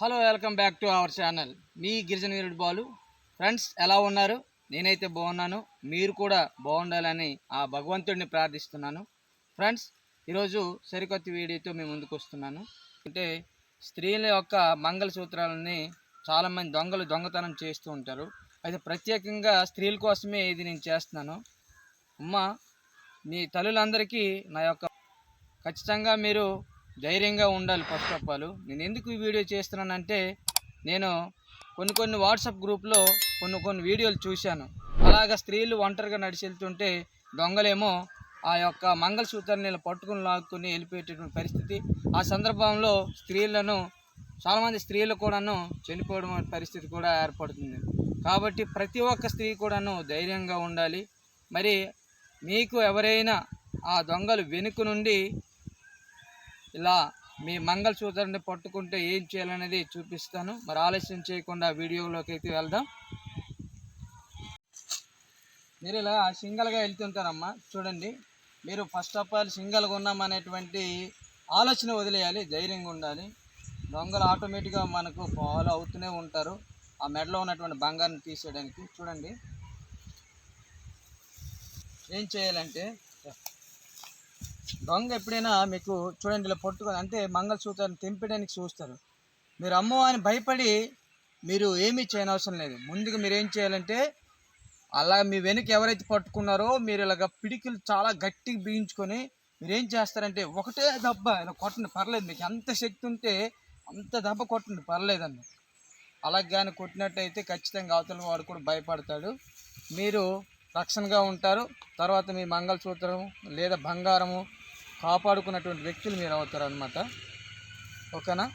Hello welcome back to our channel. మీ గిరిజన వీరుడు Balu. Friends ఎలా ఉన్నారు? నేనైతే బాగున్నాను. మీరు కూడా బాగుండాలని ఆ భగవంతుడిని ప్రార్థిస్తున్నాను. ఫ్రెండ్స్ ఈరోజు సరికొత్త వీడియోతో మేము ముందుకు వస్తున్నాను. అంటే స్త్రీల యొక్క మంగళసూత్రాలని చాలామంది దొంగలు దొంగతనం చేస్తూ ఉంటారు. అయితే ప్రత్యేకంగా స్త్రీల కోసమే ఇది నేను చేస్తున్నాను. అమ్మ మీ తల్లులందరికీ నా యొక్క ఖచ్చితంగా మీరు ధైర్యంగా ఉండాలి ఫస్ట్ ఆఫ్ ఆల్ నేను ఎందుకు ఈ వీడియో చేస్తున్నానంటే నేను కొన్ని కొన్ని వాట్సాప్ గ్రూప్లో కొన్ని కొన్ని వీడియోలు చూశాను. అలాగ స్త్రీలు ఒంటరిగా నడిచి వెళ్తుంటే దొంగలేమో ఆ యొక్క మంగళసూత్రాన్ని పట్టుకుని లాక్కుని వెళ్ళిపోయేటటువంటి పరిస్థితి. ఆ సందర్భంలో స్త్రీలను చాలామంది స్త్రీలు కూడాను చనిపోవడం పరిస్థితి కూడా ఏర్పడుతుంది. కాబట్టి ప్రతి ఒక్క స్త్రీ కూడాను ధైర్యంగా ఉండాలి. మరి మీకు ఎవరైనా ఆ దొంగలు వెనుక నుండి ఇలా మీ మంగళసూత్రాన్ని పట్టుకుంటే ఏం చేయాలనేది చూపిస్తాను. మరి ఆలస్యం చేయకుండా వీడియోలోకి అయితే వెళ్దాం. మీరు ఇలా సింగల్గా వెళ్తుంటారమ్మా చూడండి. మీరు ఫస్ట్ ఆఫ్ ఆల్ సింగల్గా ఉన్నామనేటువంటి ఆలోచన వదిలేయాలి ధైర్యంగా ఉండాలి. దొంగలు ఆటోమేటిక్గా మనకు ఫాలో అవుతూనే ఉంటారు. ఆ మెడలో ఉన్నటువంటి బంగారం తీసేయడానికి. చూడండి. ఏం చేయాలంటే దొంగ ఎప్పుడైనా మీకు చూడండి ఇలా పట్టుకొని అంటే మంగళసూత్రాన్ని తెంపడానికి చూస్తారు. మీరు అమ్మో అని భయపడి మీరు ఏమీ చేయనవసరం లేదు. ముందుగా మీరు ఏం చేయాలంటే అలా మీ వెనుక ఎవరైతే పట్టుకున్నారో మీరు ఇలాగ పిడికిలు చాలా గట్టిగా బిగించుకొని మీరు ఏం చేస్తారంటే ఒకటే దెబ్బ ఇలా కొట్టండి పర్లేదు మీకు ఎంత శక్తి ఉంటే అంత దెబ్బ కొట్టండి పర్లేదండి అలా కానీ కొట్టినట్టయితే ఖచ్చితంగా అవతల వాడు కూడా భయపడతాడు. మీరు రక్షణగా ఉంటారు. తర్వాత మీ మంగళసూత్రము లేదా బంగారము కాపాడుకున్నటువంటి వ్యక్తులు మీరు అవుతారు అనమాట ఓకేనా?